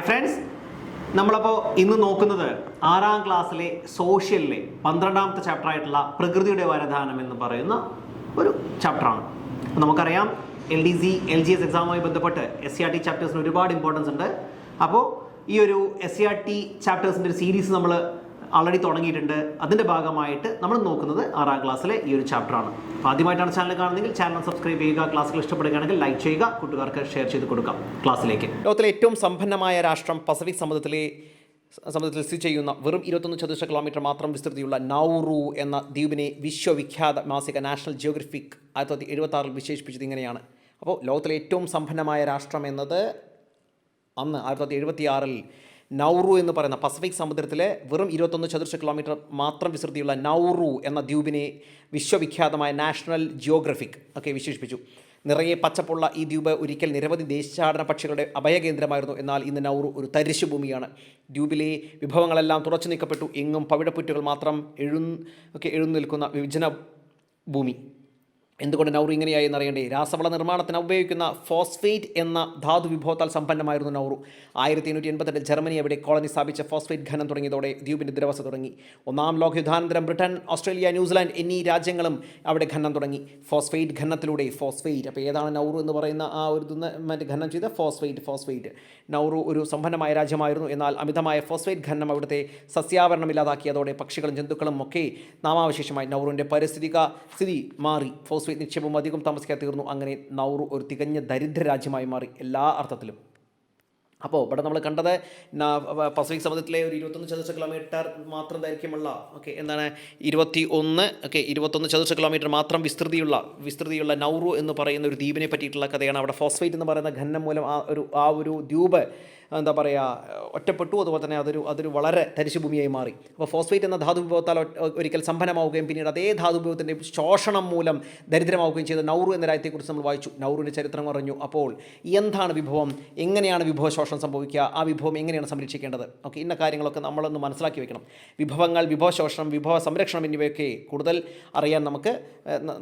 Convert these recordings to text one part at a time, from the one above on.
Hi friends നമ്മളപ്പോൾ ഇന്ന് നോക്കുന്നത് ആറാം ക്ലാസ്സിലെ സോഷ്യലിലെ പന്ത്രണ്ടാമത്തെ ചാപ്റ്റർ ആയിട്ടുള്ള പ്രകൃതിയുടെ വരദാനം എന്ന് പറയുന്ന ഒരു ചാപ്റ്ററാണ് നമുക്കറിയാം L D C L G S എക്സാമുമായി ബന്ധപ്പെട്ട് എസ് സി ആർ ടി ചാപ്റ്റേഴ്സിന് ഒരുപാട് ഇമ്പോർട്ടൻസ് ഉണ്ട്. അപ്പോൾ ഈ ഒരു എസ് സി ആർ ടി ചാപ്റ്റേഴ്സിന്റെ ഒരു സീരീസ് നമ്മൾ ആൾറെഡി തുടങ്ങിയിട്ടുണ്ട്. അതിന്റെ ഭാഗമായിട്ട് നമ്മൾ നോക്കുന്നത് ആറാം ക്ലാസ്സിലെ ഈ ഒരു ചാപ്റ്ററാണ് അപ്പോൾ ആദ്യമായിട്ടാണ് ചാനൽ കാണുന്നതെങ്കിൽ ചാനൽ സബ്സ്ക്രൈബ് ചെയ്യുക ക്ലാസ്സുകൾ ഇഷ്ടപ്പെടുകയാണെങ്കിൽ ലൈക്ക് ചെയ്യുക കൂട്ടുകാർക്ക് ഷെയർ ചെയ്ത് കൊടുക്കാം ക്ലാസ്സിലേക്ക്. ലോകത്തിലെ ഏറ്റവും സമ്പന്നമായ രാഷ്ട്രം പസഫിക് സമുദ്രത്തിലെ സമുദ്രത്തിൽ സ്ഥിതി ചെയ്യുന്ന വെറും ഇരുപത്തൊന്ന് ചതുരശ്ര കിലോമീറ്റർ മാത്രം വിസ്തൃതിയുള്ള നൗറു എന്ന ദ്വീപിനെ വിശ്വവിഖ്യാത മാസിക നാഷണൽ ജിയോഗ്രഫിക് ആയിരത്തി തൊള്ളായിരത്തി എഴുപത്തി ആറിൽ വിശേഷിപ്പിച്ചത് ഇങ്ങനെയാണ്. അപ്പോൾ ലോകത്തിലെ ഏറ്റവും സമ്പന്നമായ രാഷ്ട്രം എന്നത് അന്ന് ആയിരത്തി തൊള്ളായിരത്തി എഴുപത്തി ആറിൽ നൗറു എന്ന് പറയുന്ന പസഫിക് സമുദ്രത്തിലെ വെറും ഇരുപത്തൊന്ന് ചതുർശ കിലോമീറ്റർ മാത്രം വിസ്തൃതിയുള്ള നൗറു എന്ന ദ്വീപിനെ വിശ്വവിഖ്യാതമായ നാഷണൽ ജിയോഗ്രഫിക് ഒക്കെ വിശേഷിപ്പിച്ചു. നിറയെ പച്ചപ്പുള്ള ഈ ദ്വീപ് ഒരിക്കൽ നിരവധി ദേശാടന പക്ഷികളുടെ അഭയകേന്ദ്രമായിരുന്നു. എന്നാൽ ഇന്ന് നൗറു ഒരു തരിശു ഭൂമിയാണ് ദ്വീപിലെ വിഭവങ്ങളെല്ലാം തുറച്ചു നീക്കപ്പെട്ടു. എങ്ങും പവിഴപ്പുറ്റുകൾ മാത്രം എഴു ഒക്കെ എഴുന്നേൽക്കുന്ന വിഭജന ഭൂമി എന്തുകൊണ്ട് നൗറു ഇങ്ങനെയായി എന്നറിയണ്ടേ? രാസവള നിർമ്മാണത്തിന് ഉപയോഗിക്കുന്ന ഫോസ്ഫേറ്റ് എന്ന ധാതു വിഭവത്താൽ സമ്പന്നമായിരുന്നു നൗറു. ആയിരത്തി എണ്ണൂറ്റി എൺപത്തെട്ടിൽ ജർമ്മനി അവിടെ കോളനി സ്ഥാപിച്ച ഫോസ്ഫേറ്റ് ഖനം തുടങ്ങിയതോടെ ദ്വീപിന്റെ ദുരവസ്ഥ തുടങ്ങി. ഒന്നാം ലോകയുദ്ധാനന്തരം ബ്രിട്ടൻ ഓസ്ട്രേലിയ ന്യൂസിലാൻഡ് എന്നീ രാജ്യങ്ങളും അവിടെ ഖനം തുടങ്ങി. ഫോസ്ഫേറ്റ് ഖനനത്തിലൂടെ ഫോസ്ഫേറ്റ് അപ്പോൾ ഏതാണ് നൗറു എന്ന് പറയുന്ന ആ ഒരു മറ്റ് ഖനനം ചെയ്ത? Phosphate phosphate. നൗറു ഒരു സമ്പന്നമായ രാജ്യമായിരുന്നു. എന്നാൽ അമിതമായ ഫോസ്ഫേറ്റ് ഖനനം അവിടുത്തെ സസ്യാവരണം ഇല്ലാതാക്കിയതോടെ പക്ഷികളും ജന്തുക്കളും ഒക്കെ നാമാവശേഷമായി നൗറുവിന്റെ പരിസ്ഥിതിക സ്ഥിതി മാറി. ഫോസ്ഫേറ്റ് നിക്ഷേപം അധികം താമസിക്കാതെ തീർന്നു. അങ്ങനെ നൗറു ഒരു തികഞ്ഞ ദരിദ്ര രാജ്യമായി മാറി എല്ലാ അർത്ഥത്തിലും. അപ്പോൾ ഇവിടെ നമ്മൾ കണ്ടത് പസഫിക് സമുദ്രത്തിലെ ഒരു ഇരുപത്തൊന്ന് ചതുരശ്ര കിലോമീറ്റർ മാത്രം ദൈർഘ്യമുള്ള ഓക്കെ എന്താണ്? ഇരുപത്തി ഒന്ന് ഓക്കെ ഇരുപത്തൊന്ന് ചതുരശ്ര കിലോമീറ്റർ മാത്രം വിസ്തൃതിയുള്ള വിസ്തൃതിയുള്ള നൗറു എന്ന് പറയുന്ന ഒരു ദ്വീപിനെ പറ്റിയിട്ടുള്ള കഥയാണ് അവിടെ ഫോസ്ഫേറ്റ് എന്ന് പറയുന്ന ഖനനം മൂലം ആ ഒരു ആ ഒരു ദ്വീപ് എന്താ പറയുക ഒറ്റപ്പെട്ടു. അതുപോലെ തന്നെ അതൊരു അതൊരു വളരെ തരിശുഭൂമിയായി മാറി. അപ്പോൾ ഫോസ്ഫേറ്റ് എന്ന ധാതു വിഭവത്താൽ ഒരിക്കൽ സമ്പന്നമാവുകയും പിന്നീട് അതേ ധാതു വിഭവത്തിന്റെ ശോഷണം മൂലം ദരിദ്രമാവുകയും ചെയ്ത നൗറു എന്ന രാജ്യത്തെക്കുറിച്ച് നമ്മൾ വായിച്ചു. നൗറുവിന്റെ ചരിത്രം പറഞ്ഞു അപ്പോൾ എന്താണ് വിഭവം? എങ്ങനെയാണ് വിഭവ ശോഷണം സംഭവിക്കുക? ആ വിഭവം എങ്ങനെയാണ് സംരക്ഷിക്കേണ്ടത്? ഓക്കെ ഇന്ന കാര്യങ്ങളൊക്കെ നമ്മളൊന്ന് മനസ്സിലാക്കി വെക്കണം. വിഭവങ്ങൾ വിഭവ ശോഷണം വിഭവ സംരക്ഷണം എന്നിവയൊക്കെ കൂടുതൽ അറിയാൻ നമുക്ക്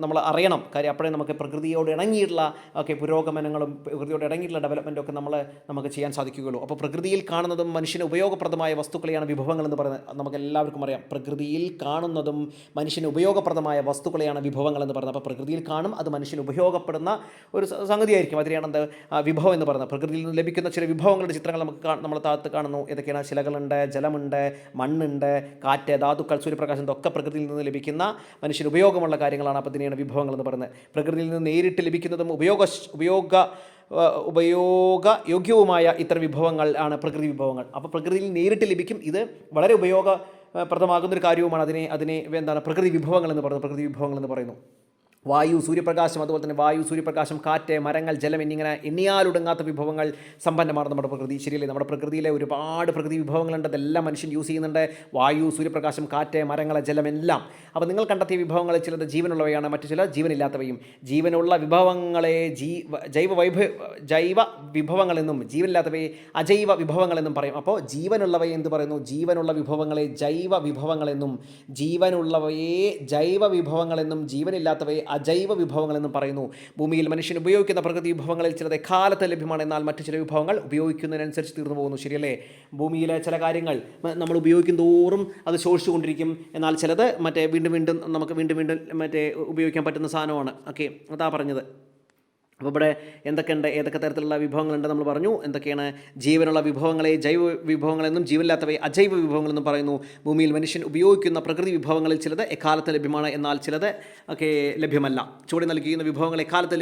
നമ്മൾ അറിയണം. കാര്യം അപ്പോഴേ നമുക്ക് പ്രകൃതിയോട് ഇണങ്ങിയിട്ടുള്ള ഓക്കെ പുരോഗമനങ്ങളും പ്രകൃതിയോട് ഇണങ്ങിയിട്ടുള്ള ഡെവലപ്മെന്റും ഒക്കെ നമ്മൾ നമുക്ക് ചെയ്യാൻ സാധിക്കുകയുള്ളൂ. അപ്പോൾ പ്രകൃതിയിൽ കാണുന്നതും മനുഷ്യന് ഉപയോഗപ്രദമായ വസ്തുക്കളെയാണ് വിഭവങ്ങൾ എന്ന് പറയുന്നത്. നമുക്ക് എല്ലാവർക്കും അറിയാം. പ്രകൃതിയിൽ കാണുന്നതും മനുഷ്യന് ഉപയോഗപ്രദമായ വസ്തുക്കളെയാണ് വിഭവങ്ങൾ എന്ന് പറയുന്നത്. അപ്പോൾ പ്രകൃതിയിൽ കാണും അത് മനുഷ്യന് ഉപയോഗപ്പെടുന്ന ഒരു സംഗതിയായിരിക്കും അതിനെയാണ് എന്ത്? വിഭവം എന്ന് പറയുന്നത്. പ്രകൃതിയിൽ നിന്ന് ലഭിക്കുന്ന ചില വിഭവങ്ങളുടെ ചിത്രങ്ങൾ നമുക്ക് നമ്മൾ താഴത്ത് കാണുന്നു. ഏതൊക്കെയാണ്? ശിലകളുണ്ട് ജലമുണ്ട് മണ്ണുണ്ട് കാറ്റ് ധാതുക്കൾ സൂര്യപ്രകാശം ഇതൊക്കെ പ്രകൃതിയിൽ നിന്ന് ലഭിക്കുന്ന മനുഷ്യന് ഉപയോഗമുള്ള കാര്യങ്ങളാണ്. അപ്പോൾ ഇതിനെയാണ് വിഭവങ്ങൾ എന്ന് പറയുന്നത്. പ്രകൃതിയിൽ നിന്ന് നേരിട്ട് ലഭിക്കുന്നതും ഉപയോഗ ഉപയോഗ ആ, ഉപയോഗയോഗ്യവുമായ ഇത്തരം വിഭവങ്ങൾ ആണ് പ്രകൃതി വിഭവങ്ങൾ. അപ്പോൾ പ്രകൃതിയിൽ നേരിട്ട് ലഭിക്കും. ഇത് വളരെ ഉപയോഗപ്രദമാകുന്നൊരു കാര്യവുമാണ്. അതിനെ അതിനെ എന്താണ് പ്രകൃതി വിഭവങ്ങൾ എന്ന് പറയുന്നത്. പ്രകൃതി വിഭവങ്ങൾ എന്ന് പറയുന്നു. വായു സൂര്യപ്രകാശം അതുപോലെ തന്നെ വായു സൂര്യപ്രകാശം കാറ്റ് മരങ്ങൾ ജലം എന്നിങ്ങനെ എണ്ണിയാലൊടുങ്ങാത്ത വിഭവങ്ങൾ സമ്പന്നമാണ് നമ്മുടെ പ്രകൃതി. ശരിയല്ലേ? നമ്മുടെ പ്രകൃതിയിലെ ഒരുപാട് പ്രകൃതി വിഭവങ്ങളുണ്ട്. അതെല്ലാം മനുഷ്യൻ യൂസ് ചെയ്യുന്നുണ്ട്. വായു സൂര്യപ്രകാശം കാറ്റ് മരങ്ങൾ ജലം എല്ലാം. അപ്പോൾ നിങ്ങൾ കണ്ടെത്തിയ വിഭവങ്ങൾ ചിലത് ജീവനുള്ളവയാണ് മറ്റു ചില ജീവനില്ലാത്തവയും. ജീവനുള്ള വിഭവങ്ങളെ ജീ ജൈവ വൈഭ ജൈവ വിഭവങ്ങളെന്നും ജീവനില്ലാത്തവയെ അജൈവ വിഭവങ്ങളെന്നും പറയും. അപ്പോൾ ജീവനുള്ളവയെ എന്ത് പറയുന്നു? ജീവനുള്ള വിഭവങ്ങളെ ജൈവ വിഭവങ്ങളെന്നും ജീവനുള്ളവയെ ജൈവ വിഭവങ്ങളെന്നും ജീവനില്ലാത്തവയെ അജൈവ വിഭവങ്ങൾ എന്ന് പറയുന്നു. ഭൂമിയിൽ മനുഷ്യൻ ഉപയോഗിക്കുന്ന പ്രകൃതി വിഭവങ്ങളിൽ ചിലത് കാലത്ത് ലഭ്യമാണ്. എന്നാൽ മറ്റു ചില വിഭവങ്ങൾ ഉപയോഗിക്കുന്നതിനനുസരിച്ച് തീർന്നു പോകുന്നു ശരിയല്ലേ? ഭൂമിയിലെ ചില കാര്യങ്ങൾ നമ്മൾ ഉപയോഗിക്കും തോറും അത് ശോഷിച്ചുകൊണ്ടിരിക്കും എന്നാൽ ചിലത് മറ്റേ വീണ്ടും വീണ്ടും നമുക്ക് വീണ്ടും വീണ്ടും മറ്റേ ഉപയോഗിക്കാൻ പറ്റുന്ന സാധനമാണ്. ഓക്കെ അതാ പറഞ്ഞത്. അപ്പോൾ ഇവിടെ എന്തൊക്കെയുണ്ട്? ഏതൊക്കെ തരത്തിലുള്ള വിഭവങ്ങളുണ്ട് നമ്മൾ പറഞ്ഞു. എന്തൊക്കെയാണ് ജീവനുള്ള വിഭവങ്ങളെ ജൈവ വിഭവങ്ങളെന്നും ജീവനില്ലാത്തവയെ അജൈവ വിഭവങ്ങളെന്നും പറയുന്നു. ഭൂമിയിൽ മനുഷ്യൻ ഉപയോഗിക്കുന്ന പ്രകൃതി വിഭവങ്ങളിൽ ചിലത് എക്കാലത്ത് ലഭ്യമാണ് എന്നാൽ ചിലത് ഒക്കെ ലഭ്യമല്ല. ചൂടി നൽകിയിരുന്ന വിഭവങ്ങൾ എക്കാലത്ത്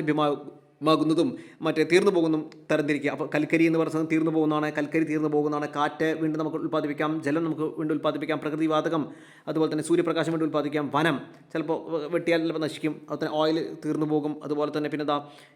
ലഭ്യമാകുന്നതും മറ്റേ തീർന്നു പോകുന്നതും തരംതിരിക്കുക. അപ്പോൾ കൽക്കരി എന്ന് പറയുന്നത് തീർന്നു പോകുന്നതാണ്. കൽക്കരി തീർന്നു പോകുന്നതാണ്. കാറ്റ് വീണ്ടും നമുക്ക് ഉൽപ്പാദിപ്പിക്കാം. ജലം നമുക്ക് വീണ്ടും ഉൽപ്പാദിപ്പിക്കാം. പ്രകൃതി വാതകം അതുപോലെ തന്നെ സൂര്യപ്രകാശം വീണ്ടും ഉൽപ്പാദിപ്പിക്കാം. വനം ചിലപ്പോൾ വെട്ടിയാൽ ചിലപ്പോൾ നശിക്കും. അതുപോലെ തന്നെ ഓയിൽ തീർന്നു പോകും. അതുപോലെ തന്നെ പിന്നെ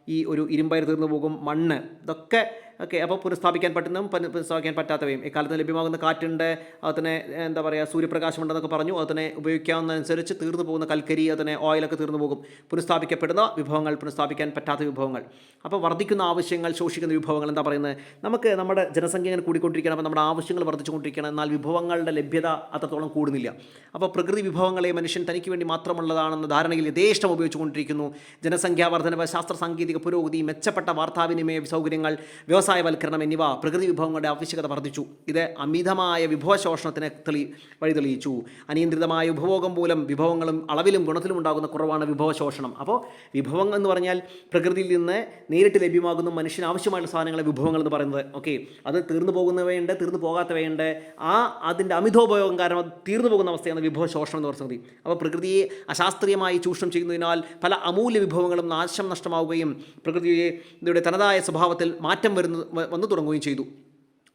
ഈ ഒരു ഇരുമ്പയർ തീർന്നു പോകും. മണ്ണ് ഇതൊക്കെ ഓക്കെ അപ്പോൾ പുനഃസ്ഥാപിക്കാൻ പറ്റുന്നതും പന- പുനഃസ്ഥാപിക്കാൻ പറ്റാത്തവയും. ഇക്കാലത്ത് ലഭ്യമാകുന്ന കാറ്റുണ്ട് അതിനെ എന്താ പറയുക സൂര്യപ്രകാശമുണ്ടെന്നൊക്കെ പറഞ്ഞു അതിനെ ഉപയോഗിക്കാവുന്നതനുസരിച്ച് തീർന്നു പോകുന്ന കൽക്കരി അതിനെ ഓയിലൊക്കെ തീർന്നു പോകും. പുനഃസ്ഥാപിക്കപ്പെടുന്ന വിഭവങ്ങൾ പുനഃസ്ഥാപിക്കാൻ പറ്റാത്ത വിഭവങ്ങൾ. അപ്പോൾ വർദ്ധിക്കുന്ന ആവശ്യങ്ങൾ ശോഷിക്കുന്ന വിഭവങ്ങൾ എന്താ പറയുന്നത്? നമുക്ക് നമ്മുടെ ജനസംഖ്യ ഇങ്ങനെ കൂടിക്കൊണ്ടിരിക്കണം അപ്പോൾ നമ്മുടെ ആവശ്യങ്ങൾ വർദ്ധിച്ചുകൊണ്ടിരിക്കണം എന്നാൽ വിഭവങ്ങളുടെ ലഭ്യത അത്രത്തോളം കൂടുന്നില്ല. അപ്പോൾ പ്രകൃതി വിഭവങ്ങളെ മനുഷ്യൻ തനിക്ക് വേണ്ടി മാത്രമുള്ളതാണെന്ന ധാരണയിൽ യഥേഷ്ടം ഉപയോഗിച്ചുകൊണ്ടിരിക്കുന്നു. ജനസംഖ്യാ വർധനവ് ശാസ്ത്ര സാങ്കേതിക പുരോഗതി മെച്ചപ്പെട്ട വാർത്താവിനിമയ സൗകര്യങ്ങൾ വ്യവസായ വ്യവസായവൽക്കരണം എന്നിവ പ്രകൃതി വിഭവങ്ങളുടെ ആവശ്യകത വർദ്ധിച്ചു. ഇത് അമിതമായ വിഭവശോഷണത്തിന് തെളി വഴി തെളിയിച്ചു അനിയന്ത്രിതമായ ഉപഭോഗം മൂലം വിഭവങ്ങളും അളവിലും ഗുണത്തിലും ഉണ്ടാകുന്ന കുറവാണ് വിഭവശോഷണം അപ്പോൾ വിഭവം എന്ന് പറഞ്ഞാൽ പ്രകൃതിയിൽ നിന്ന് നേരിട്ട് ലഭ്യമാകുന്ന മനുഷ്യന് ആവശ്യമായിട്ടുള്ള സാധനങ്ങളെ വിഭവങ്ങൾ എന്ന് പറയുന്നത്. ഓക്കെ. അത് തീർന്നു പോകുന്നവയുണ്ട് തീർന്നു പോകാത്തവയുണ്ട്. ആ അതിന്റെ അമിതോപയോഗം കാരണം തീർന്നു പോകുന്ന അവസ്ഥയാണ് വിഭവശോഷണം എന്ന് പറയുന്നത്. അപ്പോൾ പ്രകൃതിയെ അശാസ്ത്രീയമായി ചൂഷണം ചെയ്യുന്നതിനാൽ പല അമൂല്യ വിഭവങ്ങളും നാശം നഷ്ടമാവുകയും പ്രകൃതിയുടെ തനതായ സ്വഭാവത്തിൽ മാറ്റം വരുന്ന വ- വന്നു തുടങ്ങുകയും ചെയ്തു.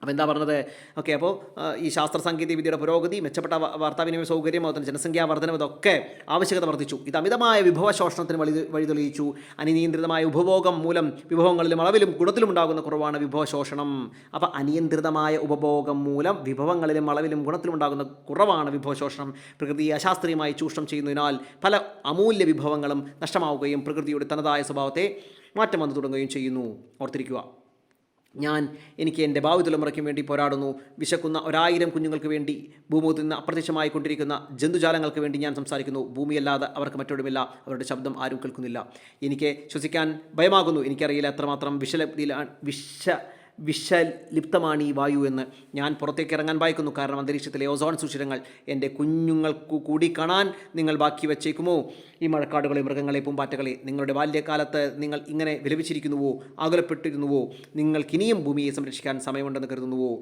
അപ്പോൾ എന്താ പറഞ്ഞത്? ഓക്കെ അപ്പോൾ ഈ ശാസ്ത്ര സാങ്കേതിക വിദ്യയുടെ പുരോഗതി മെച്ചപ്പെട്ട വാർത്താവിനിമയ സൗകര്യം അതുപോലെ ജനസംഖ്യാ വർധനം ഇതൊക്കെ ആവശ്യകത വർദ്ധിച്ചു. ഇത് അമിതമായ വിഭവശോഷണത്തിന് വഴി വഴി തെളിയിച്ചു അനിയന്ത്രിതമായ ഉപഭോഗം മൂലം വിഭവങ്ങളിലും അളവിലും ഗുണത്തിലും ഉണ്ടാകുന്ന കുറവാണ് വിഭവ ശോഷണം. അപ്പോൾ അനിയന്ത്രിതമായ ഉപഭോഗം മൂലം വിഭവങ്ങളിലും അളവിലും ഗുണത്തിലും ഉണ്ടാകുന്ന കുറവാണ് വിഭവ ശോഷണം. പ്രകൃതിയെ അശാസ്ത്രീയമായി ചൂഷണം ചെയ്യുന്നതിനാൽ പല അമൂല്യ വിഭവങ്ങളും നഷ്ടമാവുകയും പ്രകൃതിയുടെ തനതായ സ്വഭാവത്തെ മാറ്റം വന്നു തുടങ്ങുകയും ചെയ്യുന്നു. ഓർത്തിരിക്കുക. ഞാൻ എനിക്ക് എന്റെ ഭാവി തലമുറയ്ക്കും വേണ്ടി പോരാടുന്നു. വിശക്കുന്ന ഒരായിരം കുഞ്ഞുങ്ങൾക്ക് വേണ്ടി ഭൂമുഖത്ത് നിന്ന് അപ്രത്യക്ഷമായി കൊണ്ടിരിക്കുന്ന ജന്തുജാലങ്ങൾക്ക് വേണ്ടി ഞാൻ സംസാരിക്കുന്നു. ഭൂമിയല്ലാതെ അവർക്ക് മറ്റൊരുമില്ല. അവരുടെ ശബ്ദം ആരും കേൾക്കുന്നില്ല. എനിക്ക് ശ്വസിക്കാൻ ഭയമാകുന്നു. എനിക്കറിയില്ല എത്രമാത്രം വിഷലബ്ധിയിലാണ് വിഷ വിഷലിപ്തമാണ് ഈ വായു എന്ന് ഞാൻ പുറത്തേക്ക് ഇറങ്ങാൻ ഭയക്കുന്നു കാരണം അന്തരീക്ഷത്തിലെ ഓസോൺ സുഷിരങ്ങൾ എന്റെ കുഞ്ഞുങ്ങൾക്ക് കൂടി കാണാൻ നിങ്ങൾ ബാക്കി വച്ചേക്കുമോ? ഈ മഴക്കാടുകളെ മൃഗങ്ങളെ പൂമ്പാറ്റകളെ നിങ്ങളുടെ ബാല്യകാലത്ത് നിങ്ങൾ ഇങ്ങനെ വിലപിച്ചിരിക്കുന്നുവോ? ആകുലപ്പെട്ടിരുന്നുവോ? നിങ്ങൾക്കിനിയും ഭൂമിയെ സംരക്ഷിക്കാൻ സമയമുണ്ടെന്ന് കരുതുന്നുവോ?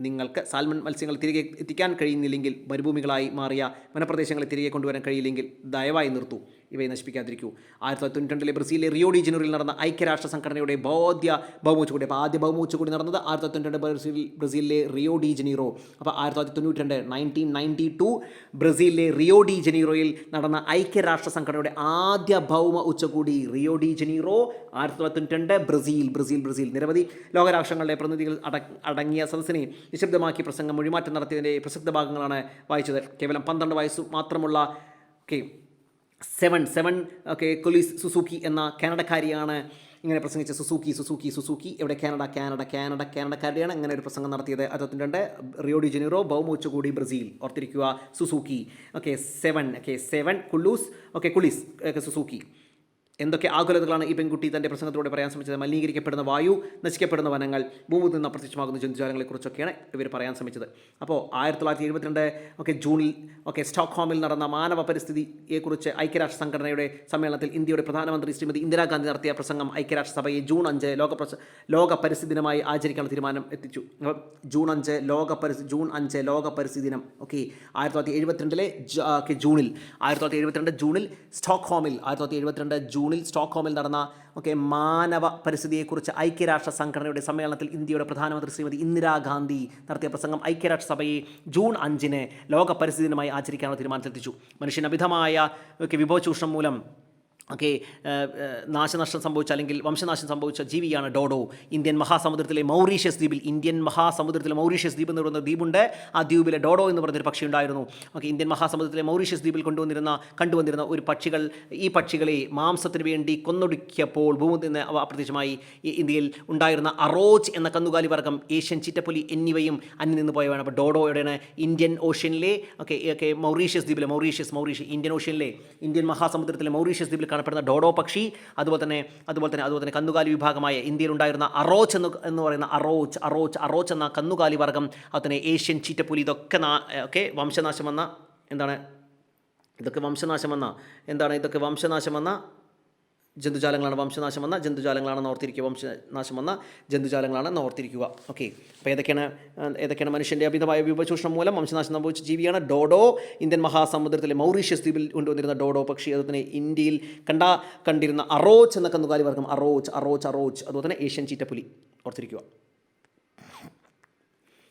നിങ്ങൾക്ക് സാൽമൺ മത്സ്യങ്ങൾ തിരികെ എത്തിക്കാൻ കഴിയുന്നില്ലെങ്കിൽ മരുഭൂമികളായി മാറിയ വനപ്രദേശങ്ങളെ തിരികെ കൊണ്ടുവരാൻ കഴിയില്ലെങ്കിൽ ദയവായി നിർത്തൂ. ഇവയെ നശിപ്പിക്കാതിരിക്കൂ. ആയിരത്തി തൊള്ളായിരത്തി തൊണ്ണൂറ്റി രണ്ടിലെ ബ്രസീലിലെ റിയോ ഡി ജനുവരിൽ നടന്ന ഐക്യരാഷ്ട്ര സംഘടനയുടെ ബോധ്യ ബഹുമൂച്ചുകൂടി അപ്പോൾ ആദ്യ ബഹുമൂച്ചുകൂടി നടന്നത് ആയിരത്തി തൊള്ളായിരത്തി തൊണ്ണൂറ്റി രണ്ട് ബ്രസീൽ ബ്രസീലിലെ റിയോ ഡി ജനീറോ. അപ്പോൾ ആയിരത്തി തൊള്ളായിരത്തി തൊണ്ണൂറ്റി രണ്ട് നയന്റീൻ നയന്റി ടു ബ്രസീലിലെ റിയോ ഡി ജനീറോയിൽ നടന്ന ഐക്യരാഷ്ട്ര സംഘടനയുടെ ആദ്യ ഭൗമ ഉച്ചകൂടി റിയോ ഡി ജനീറോ ആയിരത്തി തൊള്ളായിരത്തി തൊണ്ണൂറ്റി രണ്ട് ബ്രസീൽ ബ്രസീൽ ബ്രസീൽ. നിരവധി ലോകരാഷ്ട്രങ്ങളുടെ പ്രതിനിധികൾ അടങ്ങിയ സദസ്സിനെ നിശബ്ദമാക്കി പ്രസംഗം മൊഴിമാറ്റം നടത്തിയതിന്റെ പ്രസക്ത ഭാഗങ്ങളാണ് വായിച്ചത്. കേവലം പന്ത്രണ്ട് വയസ്സ് മാത്രമുള്ള okay Severn Severn okay Cullis Suzuki എന്ന കാനഡക്കാരിയാണ് ഇങ്ങനെ പ്രസംഗിച്ച സുസൂക്കി സുസൂക്കി സുസൂക്കി. എവിടെ കാനഡ കാനഡ കാനഡ കാനഡക്കാരിയാണ് ഇങ്ങനെ ഒരു പ്രസംഗം നടത്തിയത്. അറുപത്തി രണ്ട് റിയോ ഡി ജനീറോ കൂടി ബ്രസീൽ ഓർത്തിരിക്കുക. Suzuki okay seven okay seven Cullis okay okay Suzuki. എന്തൊക്കെ ആകുലതകളാണ് ഈ പെൺകുട്ടി തന്റെ പ്രസംഗത്തിലൂടെ പറയാൻ ശ്രമിച്ചത്? മലിനീകരിക്കപ്പെടുന്ന വായു നശിക്കപ്പെടുന്ന വനങ്ങൾ ഭൂമിയിൽ നിന്ന് അപ്രത്യക്ഷമാകുന്ന ജന്തുജാലങ്ങളെക്കുറിച്ചൊക്കെയാണ് ഇവർ പറയാൻ ശ്രമിച്ചത്. അപ്പോൾ ആയിരത്തി തൊള്ളായിരത്തി എഴുപത്തിരണ്ട് ഒക്കെ ജൂണിൽ ഒക്കെ സ്റ്റോക്ക്ഹോമിൽ നടന്ന മാനവ പരിസ്ഥിതിയെക്കുറിച്ച് ഐക്യരാഷ്ട്ര സംഘടനയുടെ സമ്മേളനത്തിൽ ഇന്ത്യയുടെ പ്രധാനമന്ത്രി ശ്രീമതി ഇന്ദിരാഗാന്ധി നടത്തിയ പ്രസംഗം ഐക്യരാഷ്ട്രസഭയെ ജൂൺ അഞ്ച് ലോക ലോക പരിസ്ഥിതി ദിനമായി ആചരിക്കാനുള്ള തീരുമാനം എത്തിച്ചു. ജൂൺ അഞ്ച് ലോക പരിസ്ഥിതി ജൂൺ അഞ്ച് ലോക പരിസ്ഥിതി ദിനം ഓക്കെ ആയിരത്തി തൊള്ളായിരത്തി എഴുപത്തിരണ്ടിലെ ജൂണിൽ ആയിരത്തി തൊള്ളായിരത്തി എഴുപത്തിരണ്ട് ജൂണിൽ സ്റ്റോക്ക്ഹോമിൽ ആയിരത്തി തൊള്ളായിരത്തി എഴുപത്തിരണ്ട് ജൂണിൽ സ്റ്റോക്ക്ഹോമിൽ നടന്ന ഓക്കെ മാനവ പരിസ്ഥിതിയെക്കുറിച്ച് ഐക്യരാഷ്ട്ര സംഘടനയുടെ സമ്മേളനത്തിൽ ഇന്ത്യയുടെ പ്രധാനമന്ത്രി ശ്രീമതി ഇന്ദിരാഗാന്ധി നടത്തിയ പ്രസംഗം ഐക്യരാഷ്ട്ര ഐക്യരാഷ്ട്രസഭയെ ജൂൺ അഞ്ചിന് ലോക പരിസ്ഥിതി ദിനമായി ആചരിക്കാനുള്ള തീരുമാനത്തിലെത്തിച്ചു. ഒക്കെ വിഭവചൂഷണം മൂലം ഓക്കെ നാശനഷ്ടം സംഭവിച്ച അല്ലെങ്കിൽ വംശനാശം സംഭവിച്ച ജീവിയാണ് ഡോഡോ. ഇന്ത്യൻ മഹാസമുദ്രത്തിലെ മൗറീഷ്യസ് ദ്വീപിൽ ഇന്ത്യൻ മഹാസമുദ്രത്തിലെ മൗറീഷ്യസ് ദ്വീപ് എന്ന് പറയുന്ന ദ്വീപുണ്ട്. ആ ദ്വീപിലെ ഡോഡോ എന്ന് പറഞ്ഞൊരു പക്ഷി ഉണ്ടായിരുന്നു. ഓക്കെ ഇന്ത്യൻ മഹാസമുദ്രത്തിലെ മൗറീഷ്യസ് ദ്വീപിൽ കൊണ്ടുവന്നിരുന്ന കണ്ടുവന്നിരുന്ന ഒരു പക്ഷികൾ ഈ പക്ഷികളെ മാംസത്തിന് വേണ്ടി കൊന്നൊടുക്കിയപ്പോൾ ഭൂമി നിന്ന് അപ്രത്യക്ഷമായി ഇന്ത്യയിൽ ഉണ്ടായിരുന്ന അറോച്ച് എന്ന കന്നുകാലി വർഗം ഏഷ്യൻ ചിറ്റപ്പുലി എന്നിവയും അന്യം നിന്ന് പോയവയാണ്. അപ്പോൾ ഡോഡോയുടെയാണ് ഇന്ത്യൻ ഓഷ്യനിലെ ഓക്കെ ഓക്കെ മൗറീഷ്യസ് ദ്വീപിലെ മൗറീഷ്യസ് മൗറീഷ്യസ് ഇന്ത്യൻ ഓഷ്യനിലെ ഇന്ത്യൻ മഹാസമുദ്രത്തിലെ മൗറീഷ്യസ് ദ്വീപിൽ കാണപ്പെടുന്ന ഡോഡോ പക്ഷി അതുപോലെ തന്നെ അതുപോലെ തന്നെ അതുപോലെ തന്നെ കന്നുകാലി വിഭാഗമായ ഇന്ത്യയിൽ ഉണ്ടായിരുന്ന അറോച്ച് എന്ന് എന്ന് പറയുന്ന അറോച്ച് അറോച്ച് അറോച്ച് എന്ന കന്നുകാലി വർഗം അതുപോലെ തന്നെ ഏഷ്യൻ ചീറ്റപ്പുലി ഇതൊക്കെ ഒക്കെ വംശനാശം വന്ന എന്താണ്? ഇതൊക്കെ വംശനാശം വന്ന എന്താണ്? ഇതൊക്കെ വംശനാശം വന്ന ജന്തുജാലങ്ങളാണ് വംശനാശം വന്ന ജന്തുജാലങ്ങളാണെന്ന് ഓർത്തിരിക്കുക വംശനാശം വന്ന ജന്തുജാലങ്ങളാണെന്ന് ഓർത്തിരിക്കുക ഓക്കെ അപ്പോൾ ഏതൊക്കെയാണ് ഏതൊക്കെയാണ് മനുഷ്യന്റെ അമിതമായ വിഭവചൂഷണം മൂലം വംശനാശം സംഭവിച്ച ജീവിയാണ്? ഡോഡോ. ഇന്ത്യൻ മഹാസമുദ്രത്തിലെ മൗറീഷ്യസ് ദ്വീപിൽ കൊണ്ടുവന്നിരുന്ന ഡോഡോ പക്ഷി അതുപോലെ ഇന്ത്യയിൽ കണ്ട കണ്ടിരുന്ന അറോച്ച് എന്ന കന്നുകാലി വർഗം അറോച്ച് അറോച്ച് അറോച്ച്. അതുപോലെ തന്നെ ഏഷ്യൻ ചീറ്റപ്പുലി. ഓർത്തിരിക്കുക.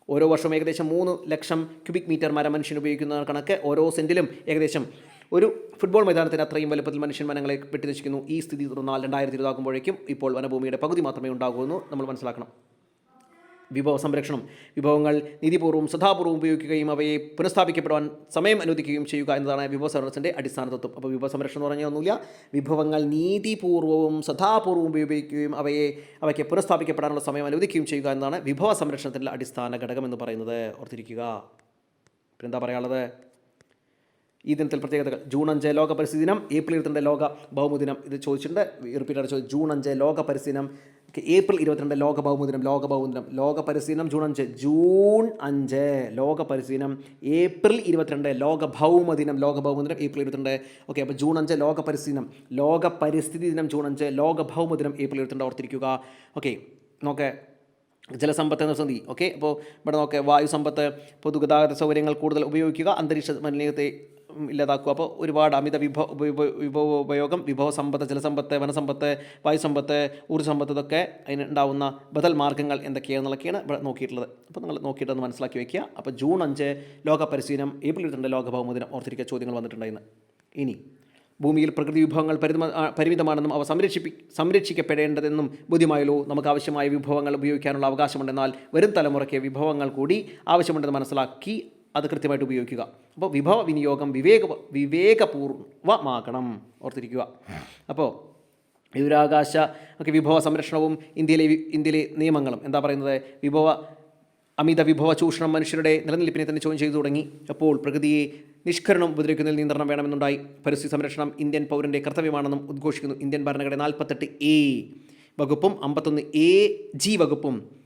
ഓരോ വർഷവും ഏകദേശം മൂന്ന് ലക്ഷം ക്യൂബിക് മീറ്റർ മരം മനുഷ്യൻ ഉപയോഗിക്കുന്ന കണക്ക് ഓരോ സെന്റിലും ഏകദേശം ഒരു ഫുട്ബോൾ മൈതാനത്തിന് അത്രയും വലുപ്പത്തിൽ മനുഷ്യൻ വനങ്ങളെ വെട്ടിനശിക്കുന്നു. ഈ സ്ഥിതി തുടർന്നാൽ രണ്ടായിരത്തി ഇരുപതാകുമ്പോഴേക്കും ഇപ്പോൾ വനഭൂമിയുടെ പകുതി മാത്രമേ ഉണ്ടാകൂ എന്ന് നമ്മൾ മനസ്സിലാക്കണം. വിഭവ സംരക്ഷണം വിഭവങ്ങൾ നീതിപൂർവം ശ്രദ്ധാപൂർവം ഉപയോഗിക്കുകയും അവയെ പുനഃസ്ഥാപിക്കപ്പെടുവാൻ സമയം അനുവദിക്കുകയും ചെയ്യുക എന്നതാണ് വിഭവ സംരക്ഷണത്തിന്റെ അടിസ്ഥാന തത്വം അപ്പോൾ വിഭവ സംരക്ഷണം എന്ന് പറഞ്ഞാൽ ഒന്നുമില്ല. വിഭവങ്ങൾ നീതിപൂർവവും ശ്രദ്ധാപൂർവം ഉപയോഗിക്കുകയും അവയെ അവയ്ക്ക് പുനഃസ്ഥാപിക്കപ്പെടാനുള്ള സമയം അനുവദിക്കുകയും ചെയ്യുക എന്നതാണ് വിഭവ സംരക്ഷണത്തിന്റെ അടിസ്ഥാന ഘടകം എന്ന് പറയുന്നത്. ഓർത്തിരിക്കുക. പിന്നെന്താ പറയാനുള്ളത്? ഈ ദിനത്തിൽ പ്രത്യേകതകൾ. ജൂൺ അഞ്ച് ലോക പരിസ്ഥിതി ദിനം ഏപ്രിൽ ഇരുപത്തിരണ്ട് ലോക ഭൗമദിനം ഇത് ചോദിച്ചിട്ടുണ്ട്. റിപ്പീറ്റ് ചോദിച്ചു. ജൂൺ അഞ്ച് ലോക പരിസ്ഥിതി ദിനം ഏപ്രിൽ ഇരുപത്തിരണ്ട് ലോക ഭൗമദിനം ലോക ഭൗമദിനം ലോക ദിനം ജൂൺ അഞ്ച്. ജൂൺ അഞ്ച് ലോക ദിനം ഏപ്രിൽ ഇരുപത്തിരണ്ട് ലോക ഭൗമദിനം ലോക ഭൗമദിനം ഏപ്രിൽ ഇരുപത്തിരണ്ട്. ഓക്കെ അപ്പോൾ ജൂൺ അഞ്ച് ലോക ദിനം ലോക പരിസ്ഥിതി ദിനം ജൂൺ അഞ്ച് ലോക ഭൗമദിനം ഏപ്രിൽ ഇരുപത്തിരണ്ട് ഓർത്തിരിക്കുക. ഓക്കെ നോക്കെ. ജലസമ്പത്ത് എന്ന സന്ധി. ഓക്കെ അപ്പോൾ ഇവിടെ നോക്കെ. വായു സമ്പത്ത് പൊതുഗതാഗത സൗകര്യങ്ങൾ കൂടുതൽ ഉപയോഗിക്കുക അന്തരീക്ഷ മലിനീയത്തെ ഉം, ഇല്ലാതാക്കുക. അപ്പോൾ ഒരുപാട് അമിത വിഭവ വിഭവ ഉപയോഗം വിഭവ സമ്പത്ത് ജലസമ്പത്ത് വനസമ്പത്ത് വായുസമ്പത്ത് ഊർജസമ്പത്ത് ഇതൊക്കെ അതിന് ഉണ്ടാവുന്ന ബദൽ മാർഗങ്ങൾ എന്തൊക്കെയാണെന്നുള്ളതൊക്കെയാണ് ഇവിടെ നോക്കിയിട്ടുള്ളത്. അപ്പോൾ നിങ്ങൾ നോക്കിയിട്ടൊന്ന് മനസ്സിലാക്കി വയ്ക്കുക അപ്പോൾ ജൂൺ അഞ്ച് ലോക പരിശീലനം ഏപ്രിൽ ഇരുപത്തിരണ്ട് ലോക ഓർത്തിരിക്കുക ചോദ്യങ്ങൾ വന്നിട്ടുണ്ടായിരുന്നു. ഇനി ഭൂമിയിൽ പ്രകൃതി വിഭവങ്ങൾ പരിമിത പരിമിതമാണെന്നും അവ സംരക്ഷിപ്പി സംരക്ഷിക്കപ്പെടേണ്ടതെന്നും ബുദ്ധിമായല്ലോ നമുക്ക് ആവശ്യമായ വിഭവങ്ങൾ ഉപയോഗിക്കാനുള്ള അവകാശമുണ്ടെന്നാൽ വരും തലമുറയ്ക്ക് വിഭവങ്ങൾ കൂടി ആവശ്യമുണ്ടെന്ന് മനസ്സിലാക്കി അത് കൃത്യമായിട്ട് ഉപയോഗിക്കുക. അപ്പോൾ വിഭവ വിനിയോഗം വിവേക വിവേകപൂർവമാക്കണം ഓർത്തിരിക്കുക. അപ്പോൾ വിവരാകാശ ഒക്കെ വിഭവ സംരക്ഷണവും ഇന്ത്യയിലെ ഇന്ത്യയിലെ നിയമങ്ങളും. എന്താ പറയുന്നത്? വിഭവ അമിത വിഭവ ചൂഷണം മനുഷ്യരുടെ നിലനിൽപ്പിനെ തന്നെ ചോദ്യം ചെയ്തു തുടങ്ങി. അപ്പോൾ പ്രകൃതിയെ നിഷ്കരണം ഉപദ്രവിക്കുന്നതിൽ നിയന്ത്രണം വേണമെന്നുണ്ടായി. പരിസ്ഥിതി സംരക്ഷണം ഇന്ത്യൻ പൗരന്റെ കർത്തവ്യമാണെന്നും ഉദ്ഘോഷിക്കുന്നു. ഇന്ത്യൻ ഭരണഘടന നാൽപ്പത്തെട്ട് എ വകുപ്പും അമ്പത്തൊന്ന് എ ജി വകുപ്പും.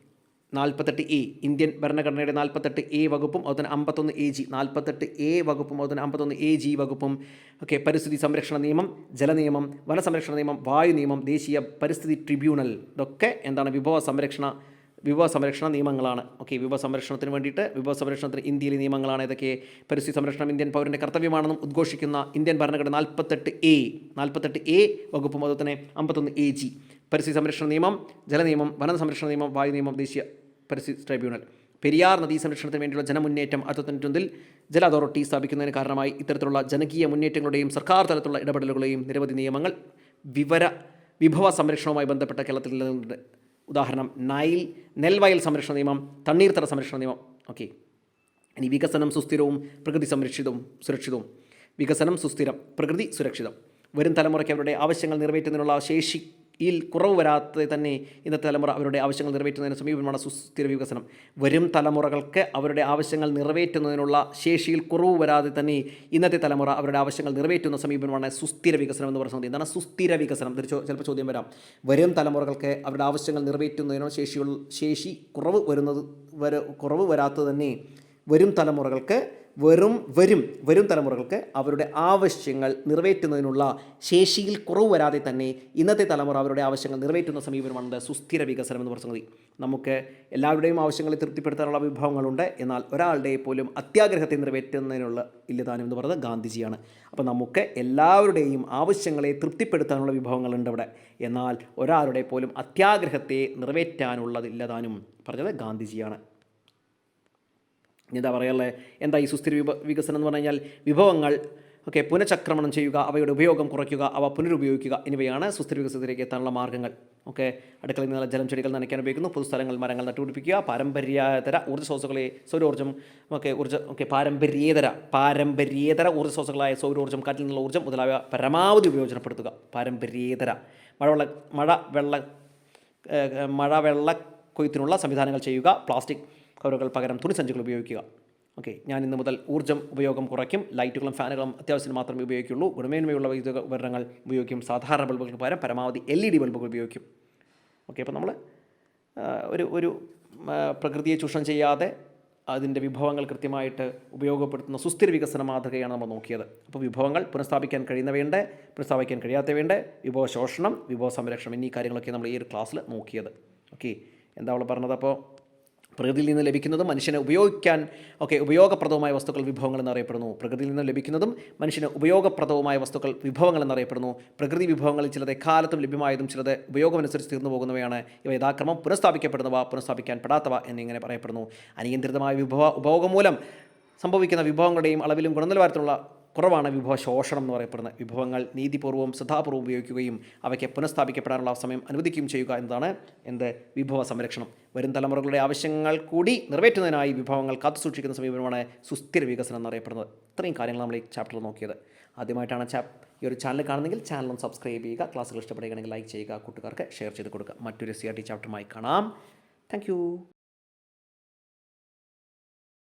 നാൽപ്പത്തെട്ട് എ ഇന്ത്യൻ ഭരണഘടനയുടെ നാൽപ്പത്തെട്ട് എ വകുപ്പും അതുപോലെ അമ്പത്തൊന്ന് എ ജി നാൽപ്പത്തെട്ട് എ വകുപ്പും അതുപോലെ അമ്പത്തൊന്ന് എ ജി വകുപ്പും ഒക്കെ പരിസ്ഥിതി സംരക്ഷണ നിയമം ജലനിയമം വനസംരക്ഷണ നിയമം വായു നിയമം ദേശീയ പരിസ്ഥിതി ട്രിബ്യൂണൽ ഇതൊക്കെ എന്താണ് വിഭവ സംരക്ഷണ വിഭവ സംരക്ഷണ നിയമങ്ങളാണ്. ഓക്കെ വിഭവ സംരക്ഷണത്തിന് വേണ്ടിയിട്ട് വിഭവ സംരക്ഷണത്തിന് ഇന്ത്യയിലെ നിയമങ്ങളാണ് ഇതൊക്കെ പരിസ്ഥിതി സംരക്ഷണം ഇന്ത്യൻ പൗരന്റെ കർത്തവ്യമാണെന്നും ഉദ്ഘോഷിക്കുന്ന ഇന്ത്യൻ ഭരണഘടന നാൽപ്പത്തെട്ട് എ നാൽപ്പത്തെട്ട് എ വകുപ്പ് അതുപോലെ തന്നെ അമ്പത്തൊന്ന് എ ജി. പരിസ്ഥിതി സംരക്ഷണ നിയമം ജലനിയമം വന സംരക്ഷണ നിയമം വായു നിയമം ദേശീയ പരിസ്ഥിതി ട്രൈബ്യൂണൽ. പെരിയാർ നദീ സംരക്ഷണത്തിന് വേണ്ടിയുള്ള ജനമുന്നേറ്റം അറുപത്തൊന്നിൽ ജല അതോറിറ്റി സ്ഥാപിക്കുന്നതിന് കാരണമായി ഇത്തരത്തിലുള്ള ജനകീയ മുന്നേറ്റങ്ങളുടെയും സർക്കാർ തലത്തിലുള്ള ഇടപെടലുകളെയും നിരവധി നിയമങ്ങൾ വിവര വിഭവ സംരക്ഷണവുമായി ബന്ധപ്പെട്ട കേരളത്തിൽ നിലനിൽക്കുന്നുണ്ട് ഉദാഹരണം നൈൽ നെൽവയൽ സംരക്ഷണ നിയമം തണ്ണീർത്തട സംരക്ഷണ നിയമം. ഓക്കെ ഇനി വികസനം സുസ്ഥിരവും പ്രകൃതി സംരക്ഷിതവും സുരക്ഷിതവും. വികസനം സുസ്ഥിരം പ്രകൃതി സുരക്ഷിതം. വരും തലമുറയ്ക്ക് അവരുടെ ആവശ്യങ്ങൾ നിറവേറ്റുന്നതിനുള്ള ശേഷിയിൽ കുറവ് വരാതെ തന്നെ ഇന്നത്തെ തലമുറ അവരുടെ ആവശ്യങ്ങൾ നിറവേറ്റുന്നതിന് സമീപമാണ് സുസ്ഥിര വികസനം. വരും തലമുറകൾക്ക് അവരുടെ ആവശ്യങ്ങൾ നിറവേറ്റുന്നതിനുള്ള ശേഷിയിൽ കുറവ് വരാതെ തന്നെ ഇന്നത്തെ തലമുറ അവരുടെ ആവശ്യങ്ങൾ നിറവേറ്റുന്ന സമീപനമാണ് സുസ്ഥിര വികസനം എന്ന് പറയുന്നത് എന്താണ് സുസ്ഥിര വികസനം? തിരിച്ചോ ചിലപ്പോൾ ചോദ്യം വരാം. വരും തലമുറകൾക്ക് അവരുടെ ആവശ്യങ്ങൾ നിറവേറ്റുന്നതിനോ ശേഷിയുള്ള ശേഷി കുറവ് വരുന്നത് വര കുറവ് വരാത്തത് തന്നെ വരും തലമുറകൾക്ക് വെറും വരും വരും തലമുറകൾക്ക് അവരുടെ ആവശ്യങ്ങൾ നിറവേറ്റുന്നതിനുള്ള ശേഷിയിൽ കുറവ് വരാതെ തന്നെ ഇന്നത്തെ തലമുറ അവരുടെ ആവശ്യങ്ങൾ നിറവേറ്റുന്ന സമീപനമാണ് സുസ്ഥിര വികസനം എന്ന് പറഞ്ഞത് നമുക്ക് എല്ലാവരുടെയും ആവശ്യങ്ങളെ തൃപ്തിപ്പെടുത്താനുള്ള വിഭവങ്ങളുണ്ട്. എന്നാൽ ഒരാളുടെ പോലും അത്യാഗ്രഹത്തെ നിറവേറ്റുന്നതിനുള്ള ഇല്ലതാനം എന്ന് പറയുന്നത് ഗാന്ധിജിയാണ്. അപ്പോൾ നമുക്ക് എല്ലാവരുടെയും ആവശ്യങ്ങളെ തൃപ്തിപ്പെടുത്താനുള്ള വിഭവങ്ങളുണ്ട് ഇവിടെ എന്നാൽ ഒരാളുടെ പോലും അത്യാഗ്രഹത്തെ നിറവേറ്റാനുള്ളതില്ലതാനും പറഞ്ഞത് ഗാന്ധിജിയാണ്. എന്താ പറയുള്ളത് എന്താ ഈ സുസ്ഥിര വിഭ വികസനം എന്ന് പറഞ്ഞു കഴിഞ്ഞാൽ വിഭവങ്ങൾ ഓക്കെ പുനഃചക്രമണം ചെയ്യുക അവയുടെ ഉപയോഗം കുറയ്ക്കുക അവ പുനരുപയോഗിക്കുക എന്നിവയാണ് സുസ്ഥിര വികസനത്തിലേക്ക് എത്താനുള്ള മാർഗങ്ങൾ. ഓക്കെ അടുക്കളയിൽ നിന്നുള്ള ജലം ചെടികൾ നനയ്ക്കാൻ ഉപയോഗിക്കുന്നു പൊതുസ്ഥലങ്ങൾ മരങ്ങൾ നട്ടുപിടിപ്പിക്കുക പാരമ്പര്യേതര ഊർജ സ്രോതസ്സുകളെ സൗരോർജം ഒക്കെ ഊർജ ഓക്കെ പാരമ്പര്യേതര പാരമ്പര്യേതര ഊർജ സ്രോതസ്സുകളായ സൗരോർജം കാറ്റിൽ നിന്നുള്ള ഊർജം മുതലായ പരമാവധി പ്രയോജനപ്പെടുത്തുക പാരമ്പര്യേതര മഴവെള്ള മഴ വെള്ള മഴ വെള്ള കൊയ്ത്തിനുള്ള സംവിധാനങ്ങൾ ചെയ്യുക പ്ലാസ്റ്റിക് കവറുകൾ പകരം തുണിസഞ്ചികൾ ഉപയോഗിക്കുക. ഓക്കെ ഞാൻ ഇന്ന് മുതൽ ഊർജം ഉപയോഗം കുറയ്ക്കും. ലൈറ്റുകളും ഫാനുകളും അത്യാവശ്യത്തിന് മാത്രമേ ഉപയോഗിക്കുള്ളൂ. ഗുണമേന്മയുള്ള വൈദ്യുത ഉപകരണങ്ങൾ ഉപയോഗിക്കും. സാധാരണ ബൾബുകൾക്ക് പകരം പരമാവധി എൽ ഇ ഡി ബൾബുകൾ ഉപയോഗിക്കും. ഓക്കെ അപ്പോൾ നമ്മൾ ഒരു ഒരു പ്രകൃതിയെ ചൂഷണം ചെയ്യാതെ അതിന്റെ വിഭവങ്ങൾ കൃത്യമായിട്ട് ഉപയോഗപ്പെടുത്തുന്ന സുസ്ഥിര വികസന മാതൃകയാണ് നമ്മൾ നോക്കിയത്. അപ്പോൾ വിഭവങ്ങൾ പുനഃസ്ഥാപിക്കാൻ കഴിയുന്നവയുണ്ട് പുനഃസ്ഥാപിക്കാൻ കഴിയാത്തവയുണ്ട്. വിഭവ ശോഷണം വിഭവ സംരക്ഷണം എന്നീ കാര്യങ്ങളൊക്കെ നമ്മൾ ഈ ഒരു ക്ലാസ്സിൽ നോക്കിയത്. ഓക്കെ എന്താ അവൾ പറഞ്ഞത് അപ്പോൾ പ്രകൃതിയിൽ നിന്ന് ലഭിക്കുന്നതും മനുഷ്യനെ ഉപയോഗിക്കാൻ ഒക്കെ ഉപയോഗപ്രദവുമായ വസ്തുക്കൾ വിഭവങ്ങൾ എന്നറിയപ്പെടുന്നു. പ്രകൃതിയിൽ നിന്ന് ലഭിക്കുന്നതും മനുഷ്യന് ഉപയോഗപ്രദവുമായ വസ്തുക്കൾ വിഭവങ്ങൾ എന്നറിയപ്പെടുന്നു. പ്രകൃതി വിഭവങ്ങളിൽ ചിലത് എക്കാലത്തും ലഭ്യമായതും ചിലത് ഉപയോഗമനുസരിച്ച് തീർന്നു പോകുന്നവയാണ്. ഇവ യഥാക്രമം പുനഃസ്ഥാപിക്കപ്പെടുന്നവ പുനഃസ്ഥാപിക്കാൻ പെടാത്തവ എന്നിങ്ങനെ പറയപ്പെടുന്നു. അനിയന്ത്രിതമായ വിഭവ ഉപഭോഗം മൂലം സംഭവിക്കുന്ന വിഭവങ്ങളുടെയും അളവിലും ഗുണനിലവാരത്തിലുള്ള കുറവാണ് വിഭവ ശോഷണം എന്ന് പറയപ്പെടുന്നത് വിഭവങ്ങൾ. നീതിപൂർവം ശ്രദ്ധാപൂർവം ഉപയോഗിക്കുകയും അവയ്ക്ക് പുനഃസ്ഥാപിക്കപ്പെടാനുള്ള സമയം അനുവദിക്കുകയും ചെയ്യുക എന്നതാണ് എന്ത് വിഭവ സംരക്ഷണം. വരും തലമുറകളുടെ ആവശ്യങ്ങൾ കൂടി നിറവേറ്റുന്നതിനായി വിഭവങ്ങൾ കാത്തുസൂക്ഷിക്കുന്ന സമീപനമാണ് സുസ്ഥിര വികസനം എന്നറിയപ്പെടുന്നത് ഇത്രയും കാര്യങ്ങൾ നമ്മൾ ഈ ചാപ്റ്ററിൽ നോക്കിയത്. ആദ്യമായിട്ടാണ് ചാപ് ഈ ഒരു ചാനൽ കാണുന്നെങ്കിൽ ചാനലും സബ്സ്ക്രൈബ് ചെയ്യുക ക്ലാസ്സുകൾ ഇഷ്ടപ്പെടുകയാണെങ്കിൽ ലൈക്ക് ചെയ്യുക കൂട്ടുകാർക്ക് ഷെയർ ചെയ്ത് കൊടുക്കുക. മറ്റൊരു സി ആർ ടി ചാപ്റ്ററുമായി കാണാം. താങ്ക്